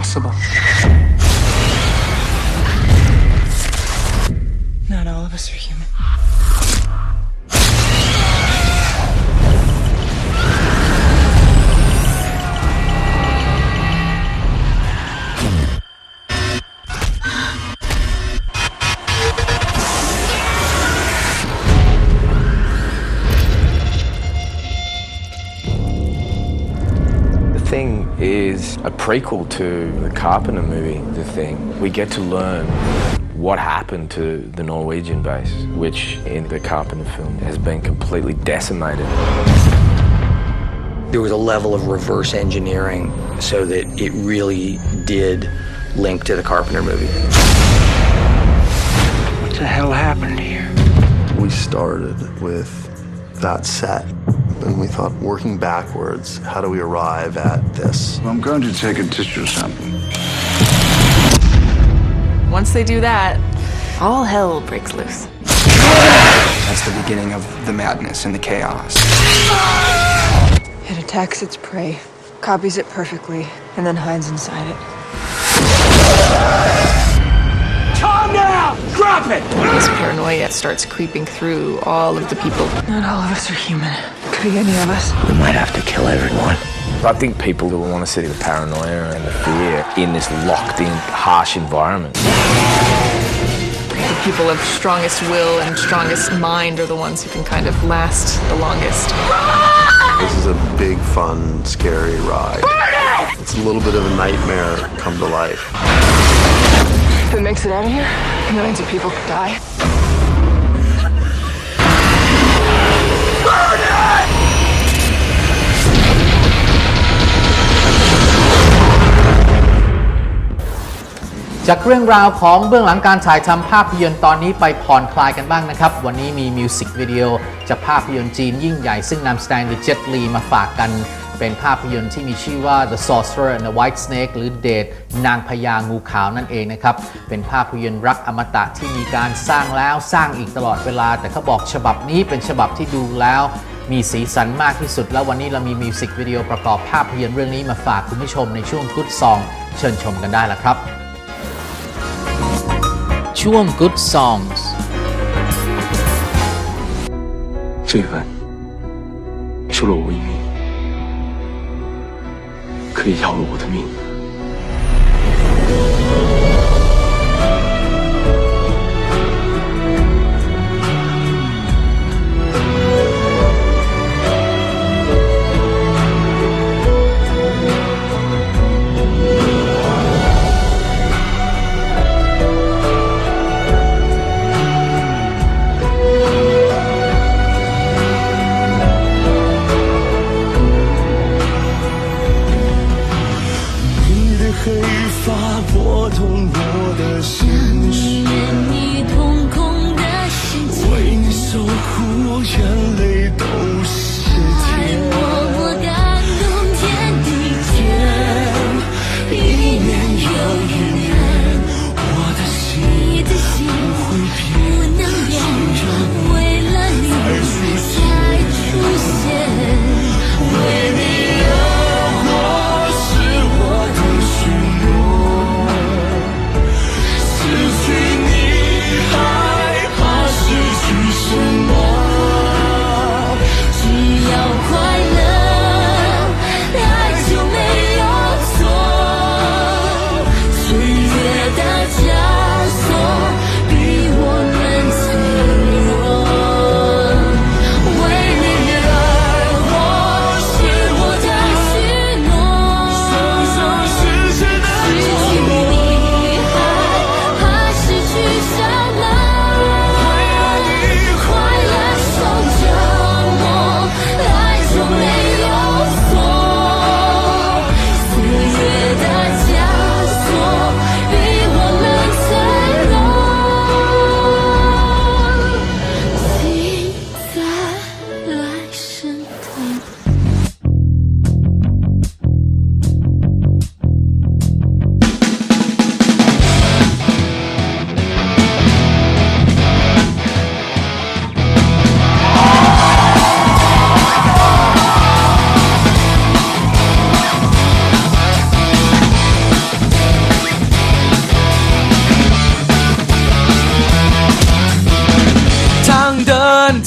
possible. Not all of us are human. Thing is a prequel to the Carpenter movie, The Thing. We get to learn what happened to the Norwegian base, which in the Carpenter film has been completely decimated. There was a level of reverse engineering so that it really did link to the Carpenter movie. What the hell happened here? We started with that set, and we thought, working backwards, how do we arrive at this? I'm going to take a tissue sample. Once they do that, all hell breaks loose. That's the beginning of the madness and the chaos. It attacks its prey, copies it perfectly, and then hides inside it. Calm down! Drop it! This paranoia starts creeping through all of the people. Not all of us are human. Could be any of us. We might have to kill everyone. I think people will want to see the paranoia and the fear in this locked in, harsh environment. The people of strongest will and strongest mind are the ones who can kind of last the longest. This is a big, fun, scary ride. It's a little bit of a nightmare come to life. If it makes it out of here, millions of people could die. จากเรื่องราวของเบื้องหลังการถ่ายทำภาพยนตร์ตอนนี้ไปผ่อนคลายกันบ้างนะครับ วันนี้มีมิวสิกวิดีโอจากภาพยนตร์จีนยิ่งใหญ่ซึ่งนำแสดงโดยเจ็ตลีมาฝากกันเป็นภาพยนตร์ที่มีชื่อว่า The Sorcerer and the White Snake หรือเดทนางพญางูขาวนั่นเองนะครับ เป็นภาพยนตร์รักอมตะที่มีการสร้างแล้วสร้างอีกตลอดเวลา แต่เขาบอกฉบับนี้เป็นฉบับที่ดูแล้วมีสีสันมากที่สุด แล้ววันนี้เรามีมิวสิกวิดีโอประกอบภาพยนตร์เรื่องนี้มาฝากคุณผู้ชมในช่วง Good Song เชิญชมกันได้ละครับ ช่วง Good Songs 罪犯出了我一命，可以要了我的命。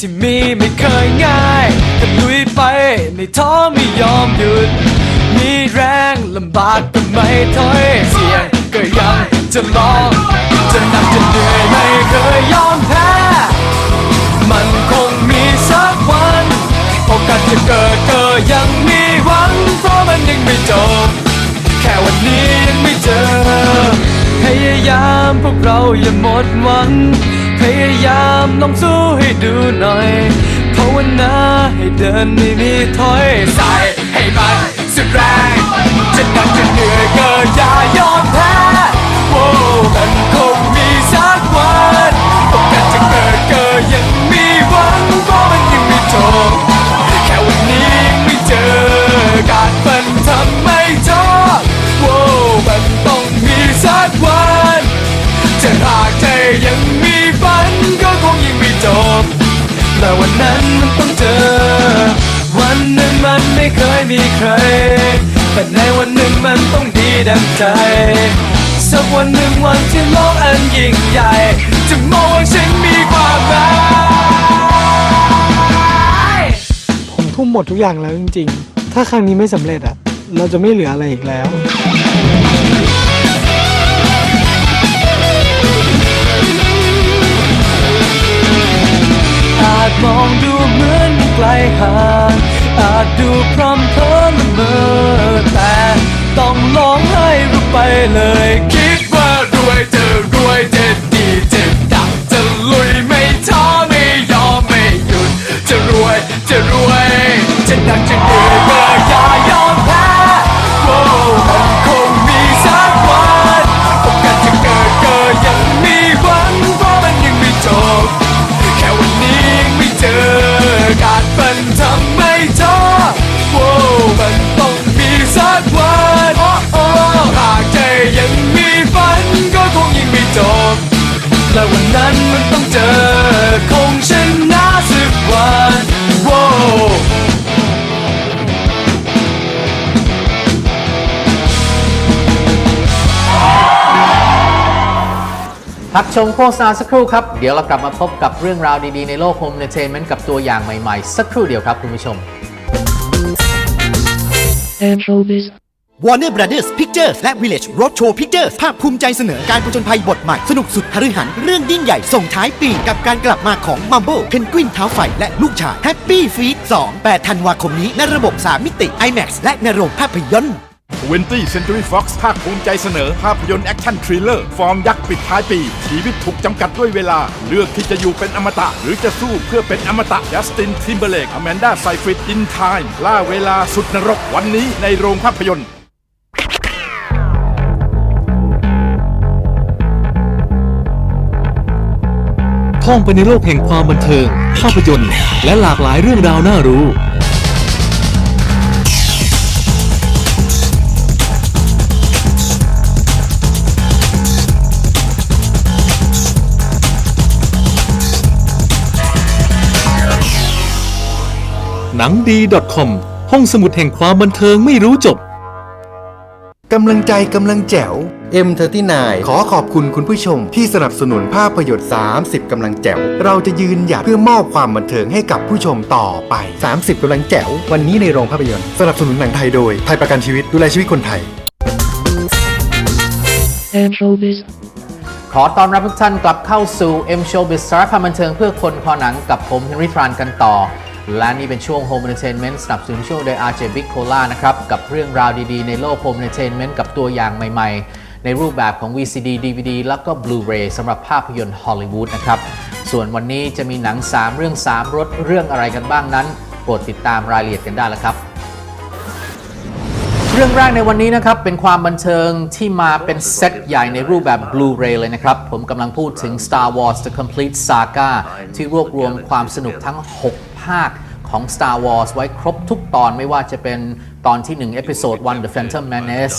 ที่มีไม่เคยง่ายแต่ลุยไปไม่ท้อไม่ยอมหยุด มีแรงลำบากก็ไม่ถอยเสี่ยงก็ยังจะลองจะหนักจะเหนื่อยไม่เคยยอมแพ้ มันคงมีสักวันโอกาสจะเกิดก็ยังมีหวังเพราะมันยังไม่จบ แค่วันนี้ยังไม่เจอ พยายามพวกเราอย่าหมดหวัง พยายามลองสู้ให้ดูหน่อยภาวนาให้เดินไม่มีถอยใส่ให้มันสุดแรงจะหนักจะเหนื่อยก็อย่ายอมแพ้โว้มัน ไม่เคยมีใคร แต่ในวันหนึ่งมันต้องดีดังใจ สักวันหนึ่งวันที่โลกอันยิ่งใหญ่ จะมองว่าฉันมีความหมายผมทุ่มหมดทุกอย่างแล้วจริงๆ ถ้าครั้งนี้ไม่สำเร็จอะเราจะไม่เหลืออะไรอีกแล้วอาจมองดูเหมือนไกลห่าง ดูพร่ำเพ้อละเมอแต่ต้องร้องให้รู้ไปเลย พักชมโฆษณาสักครู่ครับ เดี๋ยวเรากลับมาพบกับเรื่องราวดีๆ ในโลกโฮมเนเตอร์เทนเมนต์กับตัวอย่างใหม่ๆ สักครู่เดียวครับคุณผู้ชม Warner Brothers Pictures และ Village Roadshow Pictures ภาคภูมิใจเสนอการผจญภัยบทใหม่สนุกสุดหฤหันเรื่องยิ่งใหญ่ส่งท้ายปีกับการกลับมาของ Mumble เพนกวินเท้าไฟและลูกชาย Happy Feet 2 8ธันวาคมนี้ในระบบ 3 มิติ IMAX และในโรงภาพยนตร์ 20 Century Fox ภาคภูมิใจเสนอภาพยนตร์แอคชั่นทริลเลอร์ ฟอร์มยักษ์ปิดท้ายปี ชีวิตถูกจำกัดด้วยเวลา เลือกที่จะอยู่เป็นอมตะ หรือจะสู้เพื่อเป็นอมตะจัสตินทิมเบเลกอแมนดาไซฟริดอินไทม์ล่าเวลาสุดนรกวันนี้ในโรงภาพยนตร์ท่องไปในโลกแห่งความบันเทิง ภาพยนตร์ และหลากหลายเรื่องราวน่ารู้ หนังดี .com ห้องสมุดแห่งความบันเทิงไม่รู้จบ กำลังใจกำลังแจ๋ว M39 ขอขอบคุณคุณผู้ชม ที่สนับสนุนภาพยนตร์ 30 กำลังแจ๋ว เราจะยืนหยัดเพื่อมอบความบันเทิงให้กับผู้ชมต่อไป 30 กำลังแจ๋ว วันนี้ในโรงภาพยนตร์ สนับสนุนหนังไทยโดย ไทยประกันชีวิตดูแลชีวิตคนไทยขอต้อนรับทุกท่านกลับเข้าสู่ M Showbiz สารพันบันเทิงเพื่อคนคอหนังกับผมเฮนรี่ทรานกันต่อ และนี่เป็นช่วง Home Entertainment สนับสนุนช่วงโดย RJ Big Cola นะครับกับเรื่องราวดีๆ ในโลก Home Entertainment กับตัวอย่างใหม่ๆ ในรูปแบบของ VCD DVD แล้วก็ Blu-ray สำหรับภาพยนตร์ฮอลลีวูดนะครับ ส่วนวันนี้จะมีหนัง 3 เรื่อง 3รถเรื่องอะไรกันบ้างนั้นโปรดติดตามรายละเอียดกันได้แล้วครับ เรื่องแรกในวันนี้นะครับ เป็นความบันเทิงที่มาเป็นเซตใหญ่ในรูปแบบ Blu-ray เลยนะครับ ผมกำลังพูดถึง Star Wars The Complete Saga ที่รวบรวมความสนุกทั้ง 6 ภาคของ Star Wars ไว้ครบทุกตอนไม่ว่าจะเป็นตอนที่1 Episode 1 The Phantom Menace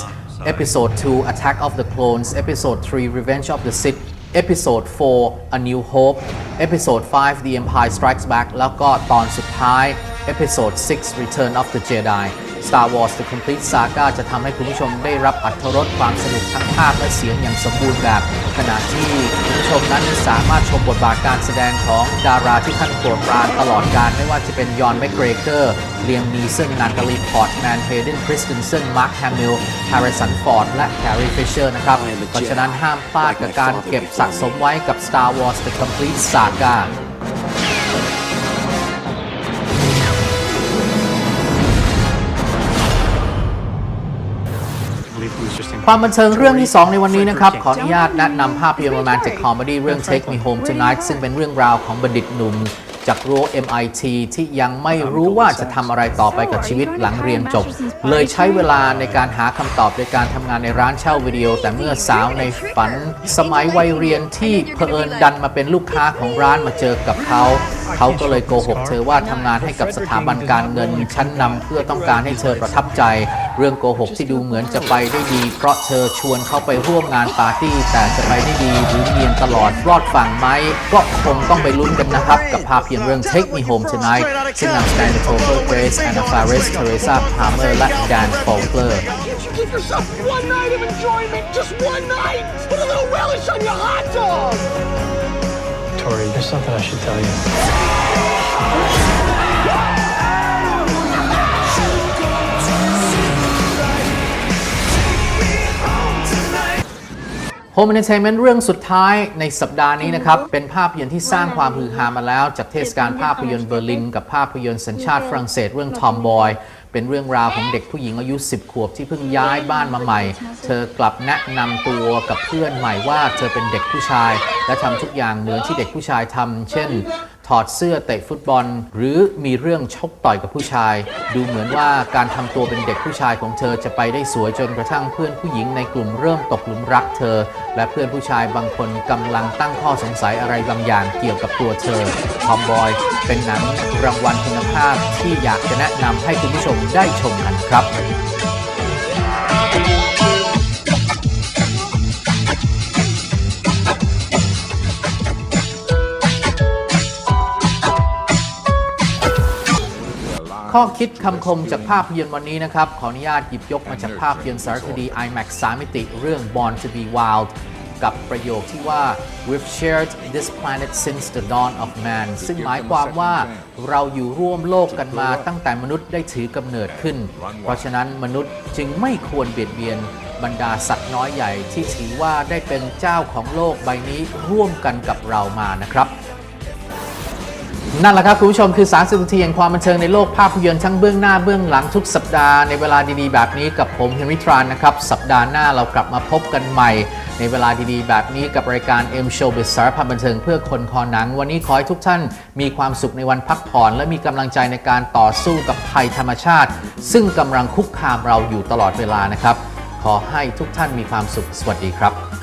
Episode 2 Attack of the Clones Episode 3 Revenge of the Sith Episode 4 A New Hope Episode 5 The Empire Strikes Back แล้วก็ตอนสุดท้าย Episode 6 Return of the Jedi Star Wars The Complete Saga จะทำให้คุณผู้ชมได้รับอัธรสความสนุกทั้งภาพและเสียงอย่างสมบูรณ์แบบ ขณะที่คุณผู้ชมนั้นสามารถชมบทบาทการแสดงของดาราที่ท่านโปรดปรานตลอดการไม่ว่าจะเป็นยอนแมกเกรเกอร์เลียมนีเซนนาตาลีพอร์ตแมนเฮเดนคริสตินเซนมาร์คแฮมิลแฮร์ริสันฟอร์ดและแคร์รีฟิชเชอร์นะครับเพราะฉะนั้นห้ามพลาดกับการเก็บสะสมไว้กับ Star Wars The Complete Saga ความบันเทิงเรื่องที่ 2 ในวันนี้นะครับ ขออนุญาตแนะนำภาพยนตร์โรแมนติกคอมเมดี้เรื่อง Take Me Home Tonight ซึ่งเป็นเรื่องราวของบัณฑิตหนุ่มจากรั้ว MIT ที่ยังไม่รู้ว่าจะทำอะไรต่อไปกับชีวิตหลังเรียนจบ เลยใช้เวลาในการหาคำตอบในการทำงานในร้านเช่าวิดีโอ แต่เมื่อสาวในฝัน สมัยวัยเรียนที่เผอิญดันมาเป็นลูกค้าของร้านมาเจอกับเขา เขาก็เลยโกหกเธอว่าทำงานให้กับสถาบันการเงินชั้นนำเพื่อต้องการให้เธอประทับใจ เรื่องโกหกที่ดูเหมือนจะไปได้ดี เพราะเธอชวนเขาไปร่วมงานปาร์ตี้ แต่จะไปได้ดีหรือเนียนตลอดรอดฝั่งไหมก็คงต้องไปลุ้นกันนะครับ กับภาพยนตร์เรื่อง Take Me Home Tonight ซึ่งนำแสดงโดยโทเฟอร์เกรซแอนนาฟาริสเทเรซาพาร์เมอร์และแดนโฟลเกอร์ Give yourself one night of enjoyment, just one night. Put a little relish on your hot dog. Tori, there's something I should tell you. Home Entertainment เรื่องสุดท้ายในสัปดาห์นี้นะครับ เป็นภาพยนตร์ที่สร้างความฮือฮามาแล้ว จากเทศกาลภาพยนตร์เบอร์ลิน กับภาพยนตร์สัญชาติฝรั่งเศสเรื่อง Tom Boy เป็นเรื่องราวของเด็กผู้หญิงอายุ 10 ขวบที่เพิ่งย้ายบ้านมาใหม่ เธอกลับแนะนำตัวกับเพื่อนใหม่ว่าเธอเป็นเด็กผู้ชาย และทำทุกอย่างเหมือนที่เด็กผู้ชายทำเช่น ถอดเสื้อเตะฟุตบอล หรือมีเรื่องชกต่อยกับผู้ชาย ดูเหมือนว่าการทำตัวเป็นเด็กผู้ชายของเธอจะไปได้สวยจนกระทั่งเพื่อนผู้หญิงในกลุ่มเริ่มตกหลุมรักเธอ และเพื่อนผู้ชายบางคนกำลังตั้งข้อสงสัยอะไรบางอย่างเกี่ยวกับตัวเธอทอมบอยเป็นหนังรางวัลคุณภาพที่อยากจะแนะนำให้คุณผู้ชมได้ชมกันครับ ข้อคิดคำคมจากภาพยนตร์วันนี้นะครับ ขออนุญาตหยิบยกมาจากภาพยนตร์สารคดี IMAX 3มิติเรื่อง Born to be Wild กับประโยคที่ว่า we've shared this planet since the dawn of man ซึ่งหมายความว่าเราอยู่ร่วมโลกกันมาตั้งแต่มนุษย์ได้ถือกำเนิดขึ้น เพราะฉะนั้นมนุษย์จึงไม่ควรเบียดเบียนบรรดาสัตว์น้อยใหญ่ที่ถือว่าได้เป็นเจ้าของโลกใบนี้ร่วมกันกับเรามานะครับ นั่นแหละครับคุณผู้ชมคือ 30นาทีแห่งความบันเทิงในโลกภาพยนตร์ทั้งเบื้องหน้าเบื้องหลังทุกสัปดาห์ในเวลาดีๆแบบนี้กับผมเฮนริทรานนะครับ สัปดาห์หน้าเรากลับมาพบกันใหม่ ในเวลาดีๆ แบบนี้กับรายการ M Show บิสารพันบันเทิงเพื่อคนคอหนัง วันนี้ขอให้ทุกท่านมีความสุขในวันพักผ่อน และมีกำลังใจในการต่อสู้กับภัยธรรมชาติ ซึ่งกำลังคุกคามเราอยู่ตลอดเวลานะครับขอให้ทุกท่านมีความสุขสวัสดีครับ